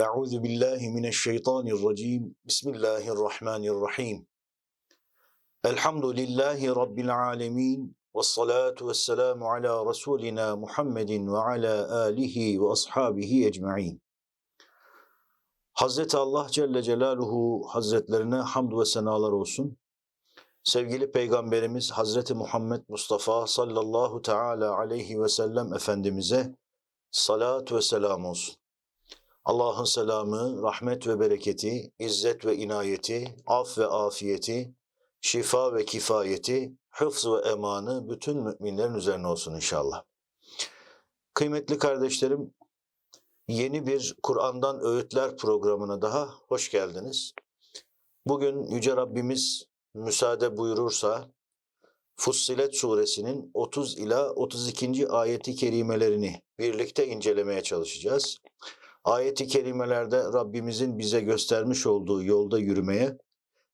Euzu billahi mineşşeytanirracim. Bismillahirrahmanirrahim. Elhamdülillahi rabbil alamin. Ves salatu vesselamu ala rasulina Muhammedin ve ala alihi ve ashabihi ecmaîn. Hazreti Allah Celle Celaluhu Hazretlerine hamd ve senalar olsun. Sevgili Peygamberimiz Hazreti Muhammed Mustafa sallallahu teala aleyhi ve sellem Efendimiz'e salat ve selam olsun. Allah'ın selamı, rahmet ve bereketi, izzet ve inayeti, af ve afiyeti, şifa ve kifayeti, hıfz ve emanı bütün müminlerin üzerine olsun inşallah. Kıymetli kardeşlerim, yeni bir Kur'an'dan Öğütler programına daha hoş geldiniz. Bugün Yüce Rabbimiz müsaade buyurursa Fussilet suresinin 30 ila 32. ayeti kerimelerini birlikte incelemeye çalışacağız. Ayeti kerimelerde Rabbimizin bize göstermiş olduğu yolda yürümeye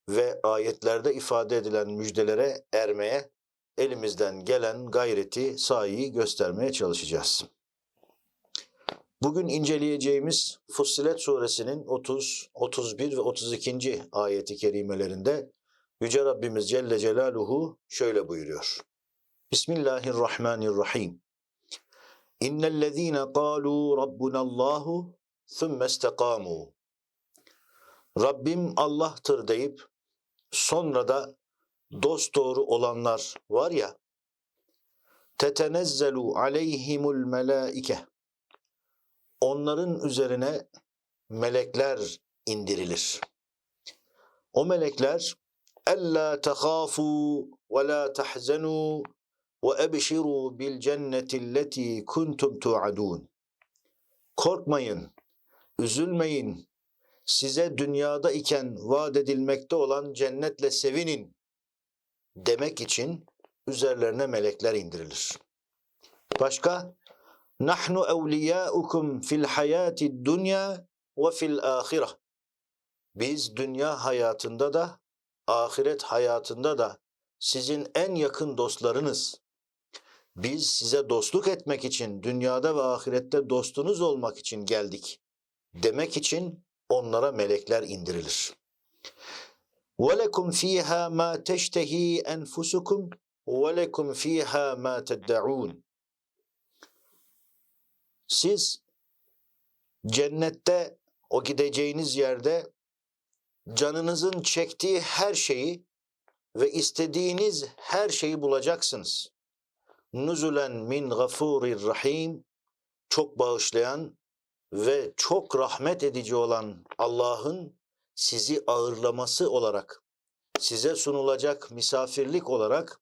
ve ayetlerde ifade edilen müjdelere ermeye elimizden gelen gayreti, sayi göstermeye çalışacağız. Bugün inceleyeceğimiz Fussilet suresinin 30, 31 ve 32. ayeti kerimelerinde Yüce Rabbimiz Celle Celaluhu şöyle buyuruyor. Bismillahirrahmanirrahim. İnnellezîne kâlû rabbunallâhu ثُمَّ اسْتَقَامُوا Rabbim Allah'tır deyip sonra da dost doğru olanlar var ya tetenezzelu aleyhimul melaike onların üzerine melekler indirilir. O melekler ella tehafu ve la tahzenu ve ebşiru bil cenneti lleti kuntum tuadun. Korkmayın, üzülmeyin, size dünyada iken vaat edilmekte olan cennetle sevinin demek için üzerlerine melekler indirilir. Başka? Nahnu evliyaukum fil hayati dunya ve fil ahire. Biz dünya hayatında da ahiret hayatında da sizin en yakın dostlarınız. Biz size dostluk etmek için dünyada ve ahirette dostunuz olmak için geldik demek için onlara melekler indirilir. وَلَكُمْ ف۪يهَا مَا تَشْتَه۪ي أَنْفُسُكُمْ وَلَكُمْ ف۪يهَا مَا تَدَّعُونَ Siz cennette o gideceğiniz yerde canınızın çektiği her şeyi ve istediğiniz her şeyi bulacaksınız. Nuzulen min gafurir rahim çok bağışlayan ve çok rahmet edici olan Allah'ın sizi ağırlaması olarak, size sunulacak misafirlik olarak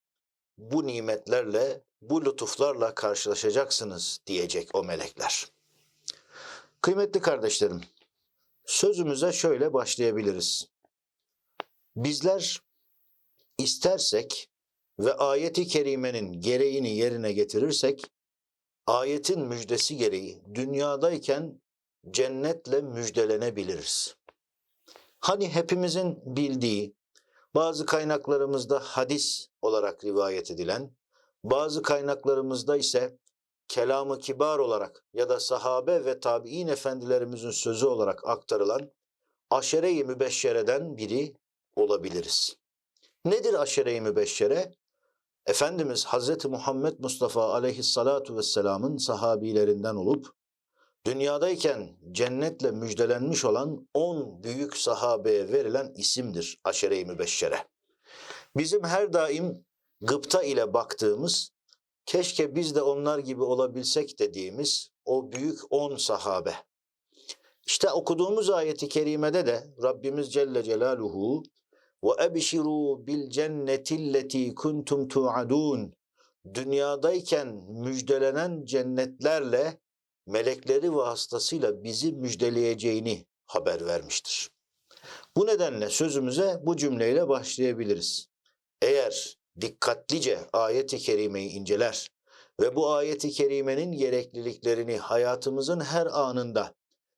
bu nimetlerle, bu lütuflarla karşılaşacaksınız diyecek o melekler. Kıymetli kardeşlerim, sözümüze şöyle başlayabiliriz. Bizler istersek ve ayeti kerimenin gereğini yerine getirirsek, ayetin müjdesi gereği dünyadayken cennetle müjdelenebiliriz. Hani hepimizin bildiği, bazı kaynaklarımızda hadis olarak rivayet edilen, bazı kaynaklarımızda ise kelamı kibar olarak ya da sahabe ve tabi'in efendilerimizin sözü olarak aktarılan aşere-i mübeşşereden biri olabiliriz. Nedir aşere-i mübeşşere? Efendimiz Hazreti Muhammed Mustafa aleyhissalatu vesselamın sahabilerinden olup dünyadayken cennetle müjdelenmiş olan on büyük sahabeye verilen isimdir aşere-i mübeşşere. Bizim her daim gıpta ile baktığımız, keşke biz de onlar gibi olabilsek dediğimiz o büyük on sahabe. İşte okuduğumuz ayeti kerimede de Rabbimiz Celle Celaluhu ebşiru bil cennetilleti kuntum tuadun. Dünyadayken müjdelenen cennetlerle melekleri vasıtasıyla bizi müjdeleyeceğini haber vermiştir. Bu nedenle sözümüze bu cümleyle başlayabiliriz. Eğer dikkatlice ayeti kerimeyi inceler ve bu ayeti kerimenin gerekliliklerini hayatımızın her anında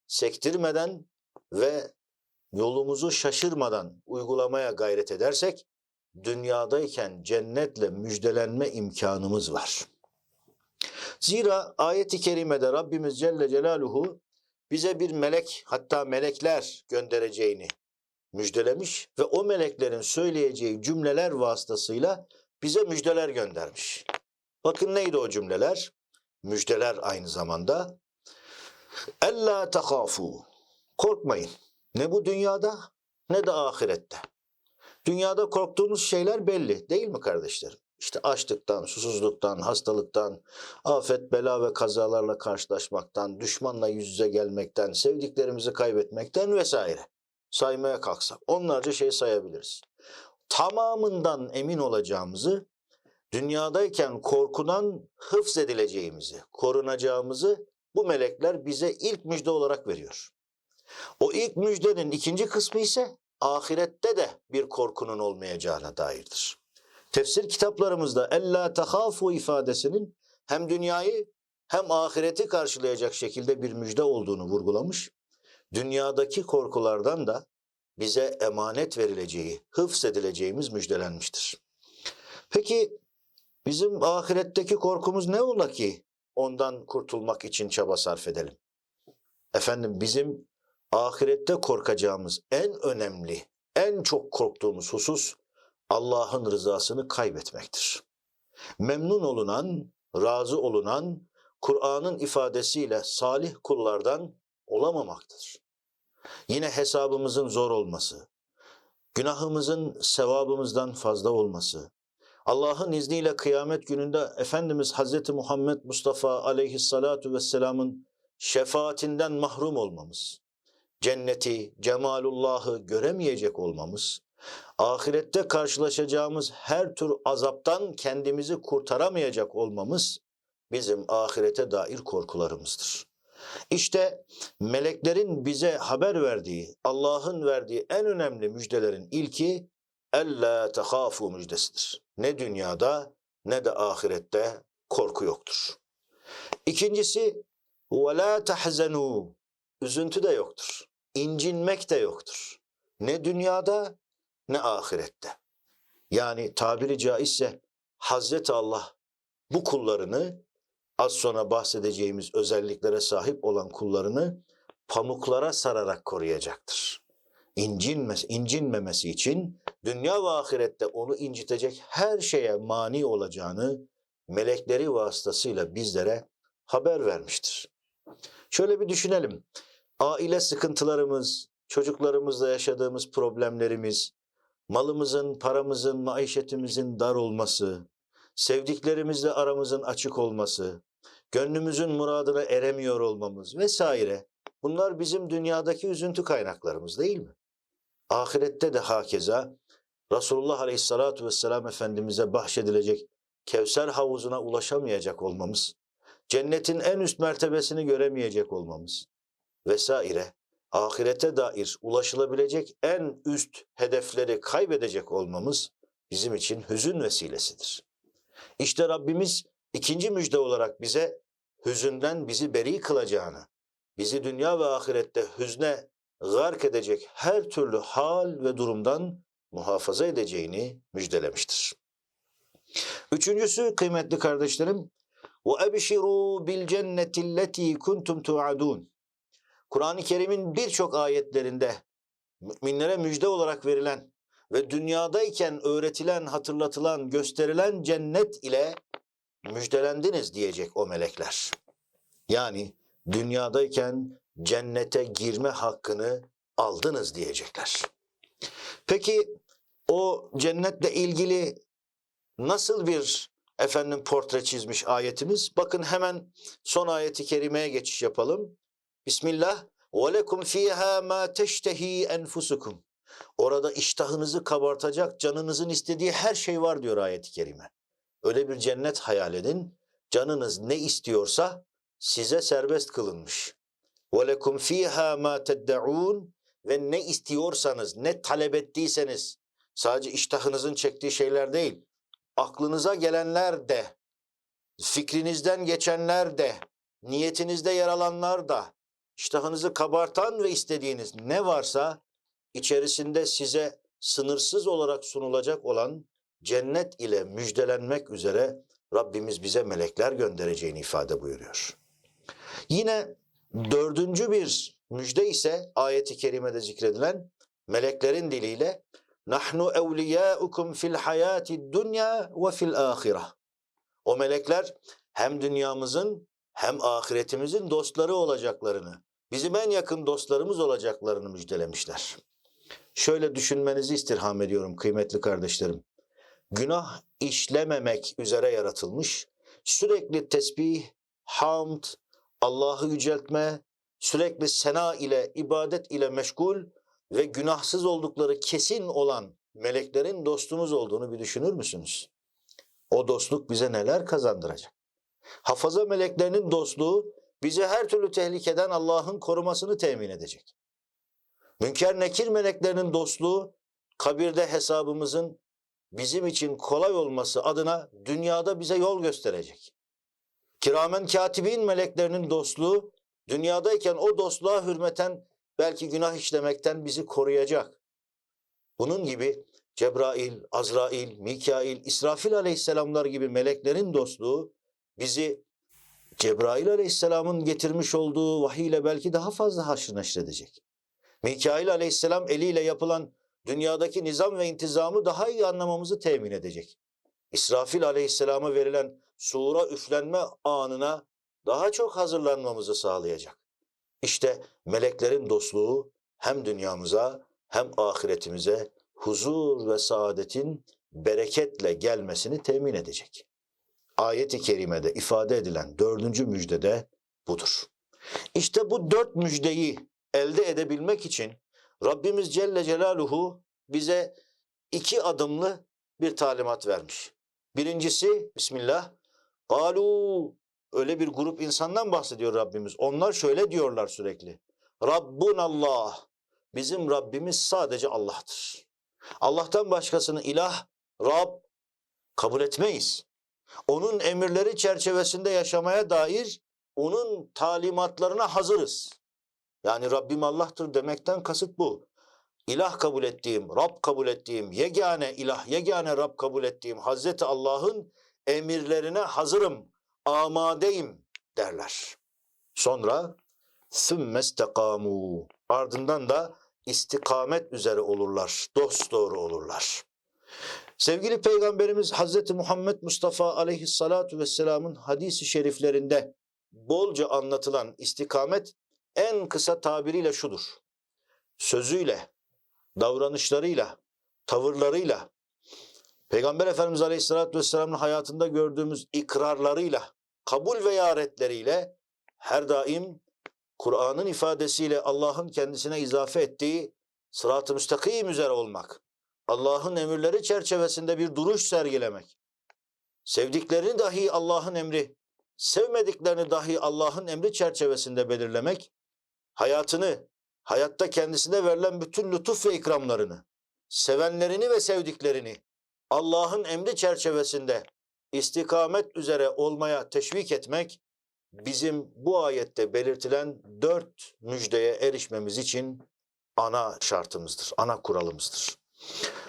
sektirmeden ve yolumuzu şaşırmadan uygulamaya gayret edersek dünyadayken cennetle müjdelenme imkanımız var. Zira ayeti kerimede Rabbimiz Celle Celaluhu bize bir melek hatta melekler göndereceğini müjdelemiş ve o meleklerin söyleyeceği cümleler vasıtasıyla bize müjdeler göndermiş. Bakın neydi o cümleler? Müjdeler aynı zamanda. Ella takafu. Korkmayın. Ne bu dünyada ne de ahirette. Dünyada korktuğumuz şeyler belli değil mi kardeşlerim? İşte açlıktan, susuzluktan, hastalıktan, afet, bela ve kazalarla karşılaşmaktan, düşmanla yüz yüze gelmekten, sevdiklerimizi kaybetmekten vesaire. Saymaya kalksak onlarca şey sayabiliriz. Tamamından emin olacağımızı, dünyadayken korkudan hıfz edileceğimizi, korunacağımızı bu melekler bize ilk müjde olarak veriyor. O ilk müjdenin ikinci kısmı ise ahirette de bir korkunun olmayacağına dairdir. Tefsir kitaplarımızda ella tahafu ifadesinin hem dünyayı hem ahireti karşılayacak şekilde bir müjde olduğunu vurgulamış. Dünyadaki korkulardan da bize emanet verileceği, hıfz edileceğimiz müjdelenmiştir. Peki bizim ahiretteki korkumuz ne ola ki ondan kurtulmak için çaba sarf edelim? Efendim bizim ahirette korkacağımız en önemli, en çok korktuğumuz husus Allah'ın rızasını kaybetmektir. Memnun olunan, razı olunan, Kur'an'ın ifadesiyle salih kullardan olamamaktadır. Yine hesabımızın zor olması, günahımızın sevabımızdan fazla olması, Allah'ın izniyle kıyamet gününde Efendimiz Hazreti Muhammed Mustafa aleyhissalatu vesselamın şefaatinden mahrum olmamız, cenneti, cemalullahı göremeyecek olmamız, ahirette karşılaşacağımız her tür azaptan kendimizi kurtaramayacak olmamız bizim ahirete dair korkularımızdır. İşte meleklerin bize haber verdiği, Allah'ın verdiği en önemli müjdelerin ilkiella tehafu müjdesidir. Ne dünyada ne de ahirette korku yoktur. İkincisi ve la tahzenu üzüntü de yoktur. İncinmek de yoktur. Ne dünyada ne ahirette. Yani tabiri caizse Hazreti Allah bu kullarını az sonra bahsedeceğimiz özelliklere sahip olan kullarını pamuklara sararak koruyacaktır. İncinmez, incinmemesi için dünya ve ahirette onu incitecek her şeye mani olacağını melekleri vasıtasıyla bizlere haber vermiştir. Şöyle bir düşünelim. Aile sıkıntılarımız, çocuklarımızla yaşadığımız problemlerimiz, malımızın, paramızın, maişetimizin dar olması, sevdiklerimizle aramızın açık olması, gönlümüzün muradına eremiyor olmamız vesaire. Bunlar bizim dünyadaki üzüntü kaynaklarımız değil mi? Ahirette de hakeza Resulullah Aleyhisselatü Vesselam Efendimiz'e bahşedilecek Kevser havuzuna ulaşamayacak olmamız, cennetin en üst mertebesini göremeyecek olmamız vesaire ahirete dair ulaşılabilecek en üst hedefleri kaybedecek olmamız bizim için hüzün vesilesidir. İşte Rabbimiz ikinci müjde olarak bize hüzünden bizi beri kılacağını, bizi dünya ve ahirette hüzne gark edecek her türlü hal ve durumdan muhafaza edeceğini müjdelemiştir. Üçüncüsü kıymetli kardeşlerim, وَاَبْشِرُوا بِالْجَنَّةِ الَّتِي كُنْتُمْ تُوعَدُونَ Kur'an-ı Kerim'in birçok ayetlerinde müminlere müjde olarak verilen ve dünyadayken öğretilen, hatırlatılan, gösterilen cennet ile müjdelendiniz diyecek o melekler. Yani dünyadayken cennete girme hakkını aldınız diyecekler. Peki o cennetle ilgili nasıl bir efendim portre çizmiş ayetimiz? Bakın hemen son ayeti kerimeye geçiş yapalım. Bismillah. وَلَكُمْ ف۪يهَا مَا تَشْتَه۪ي اَنْفُسُكُمْ Orada iştahınızı kabartacak, canınızın istediği her şey var diyor ayet-i kerime. Öyle bir cennet hayal edin. Canınız ne istiyorsa size serbest kılınmış. وَلَكُمْ ف۪يهَا مَا تَدَّعُونَ Ve ne istiyorsanız, ne talep ettiyseniz, sadece iştahınızın çektiği şeyler değil, aklınıza gelenler de, fikrinizden geçenler de, niyetinizde yer alanlar da, iştahınızı kabartan ve istediğiniz ne varsa içerisinde size sınırsız olarak sunulacak olan cennet ile müjdelenmek üzere Rabbimiz bize melekler göndereceğini ifade buyuruyor. Yine Dördüncü bir müjde ise ayeti kerimede zikredilen meleklerin diliyle nahnu evliyaukum fil hayati dunya ve fil ahireh. O melekler hem dünyamızın hem ahiretimizin dostları olacaklarını, bizim en yakın dostlarımız olacaklarını müjdelemişler. Şöyle düşünmenizi istirham ediyorum kıymetli kardeşlerim. Günah işlememek üzere yaratılmış, sürekli tesbih, hamd, Allah'ı yüceltme, sürekli sena ile, ibadet ile meşgul ve günahsız oldukları kesin olan meleklerin dostumuz olduğunu bir düşünür müsünüz? O dostluk bize neler kazandıracak? Hafaza meleklerinin dostluğu bize her türlü tehlikeden Allah'ın korumasını temin edecek. Münker nekir meleklerinin dostluğu kabirde hesabımızın bizim için kolay olması adına dünyada bize yol gösterecek. Kiramen katibin meleklerinin dostluğu dünyadayken o dostluğa hürmeten belki günah işlemekten bizi koruyacak. Bunun gibi Cebrail, Azrail, Mikail, İsrafil aleyhisselamlar gibi meleklerin dostluğu bizi Cebrail aleyhisselamın getirmiş olduğu vahiy ile belki daha fazla haşr neşredecek. Mikail aleyhisselam eliyle yapılan dünyadaki nizam ve intizamı daha iyi anlamamızı temin edecek. İsrafil aleyhisselama verilen sura üflenme anına daha çok hazırlanmamızı sağlayacak. İşte meleklerin dostluğu hem dünyamıza hem ahiretimize huzur ve saadetin bereketle gelmesini temin edecek. Ayet-i kerimede ifade edilen dördüncü müjde de budur. İşte bu dört müjdeyi elde edebilmek için Rabbimiz Celle Celaluhu bize iki adımlı bir talimat vermiş. Birincisi Bismillah. Galu öyle bir grup insandan bahsediyor Rabbimiz. Onlar şöyle diyorlar sürekli. Rabbun Allah. Bizim Rabbimiz sadece Allah'tır. Allah'tan başkasını ilah, Rab kabul etmeyiz. Onun emirleri çerçevesinde yaşamaya dair onun talimatlarına hazırız. Yani Rabbim Allah'tır demekten kasıt bu. İlah kabul ettiğim, Rab kabul ettiğim, yegane ilah, yegane Rab kabul ettiğim Hazreti Allah'ın emirlerine hazırım, amadeyim derler. Sonra ثُمَّ اسْتَقَامُوا Ardından da istikamet üzere olurlar, dost doğru olurlar. Sevgili Peygamberimiz Hazreti Muhammed Mustafa aleyhissalatu vesselamın hadisi şeriflerinde bolca anlatılan istikamet en kısa tabiriyle şudur. Sözüyle, davranışlarıyla, tavırlarıyla, Peygamber Efendimiz Aleyhisselatü Vesselam'ın hayatında gördüğümüz ikrarlarıyla, kabul ve yaretleriyle her daim Kur'an'ın ifadesiyle Allah'ın kendisine izafe ettiği sırat-ı müstakim üzere olmak, Allah'ın emirleri çerçevesinde bir duruş sergilemek, sevdiklerini dahi Allah'ın emri, sevmediklerini dahi Allah'ın emri çerçevesinde belirlemek, hayatını, hayatta kendisine verilen bütün lütuf ve ikramlarını, sevenlerini ve sevdiklerini Allah'ın emri çerçevesinde istikamet üzere olmaya teşvik etmek, bizim bu ayette belirtilen dört müjdeye erişmemiz için ana şartımızdır, ana kuralımızdır.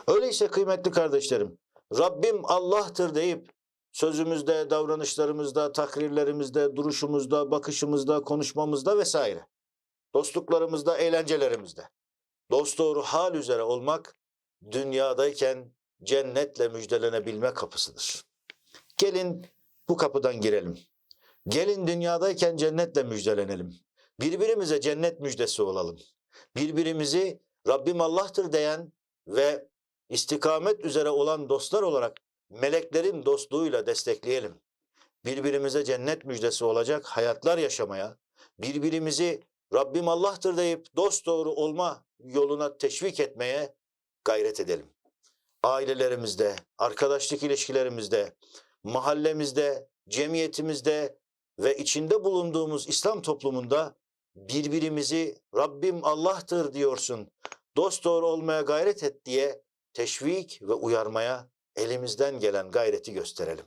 Öyleyse kıymetli kardeşlerim, Rabbim Allah'tır deyip sözümüzde, davranışlarımızda, takrirlerimizde, duruşumuzda, bakışımızda, konuşmamızda vesaire, dostluklarımızda, eğlencelerimizde dosdoğru hal üzere olmak dünyadayken cennetle müjdelenebilme kapısıdır. Gelin bu kapıdan girelim. Gelin dünyadayken cennetle müjdelenelim. Birbirimize cennet müjdesi olalım. Birbirimizi Rabbim Allah'tır diyen ve istikamet üzere olan dostlar olarak meleklerin dostluğuyla destekleyelim. Birbirimize cennet müjdesi olacak hayatlar yaşamaya, birbirimizi Rabbim Allah'tır deyip dost doğru olma yoluna teşvik etmeye gayret edelim. Ailelerimizde, arkadaşlık ilişkilerimizde, mahallemizde, cemiyetimizde ve içinde bulunduğumuz İslam toplumunda birbirimizi Rabbim Allah'tır diyorsun, dost doğru olmaya gayret et diye teşvik ve uyarmaya elimizden gelen gayreti gösterelim.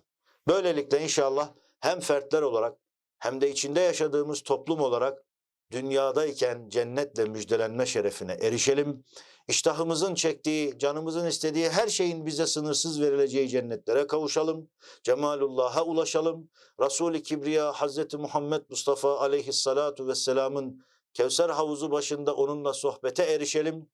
Böylelikle inşallah hem fertler olarak hem de içinde yaşadığımız toplum olarak dünyadayken cennetle müjdelenme şerefine erişelim. İştahımızın çektiği, canımızın istediği her şeyin bize sınırsız verileceği cennetlere kavuşalım. Cemalullah'a ulaşalım. Resul-i Kibriya Hazreti Muhammed Mustafa aleyhissalatu vesselamın Kevser havuzu başında onunla sohbete erişelim.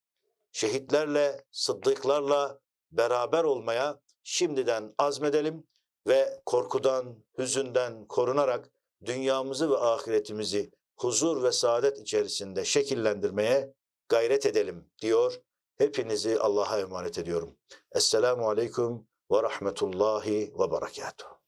Şehitlerle, sıddıklarla beraber olmaya şimdiden azmedelim ve korkudan, hüzünden korunarak dünyamızı ve ahiretimizi huzur ve saadet içerisinde şekillendirmeye gayret edelim diyor. Hepinizi Allah'a emanet ediyorum. Esselamu Aleyküm ve Rahmetullahi ve Berekatuhu.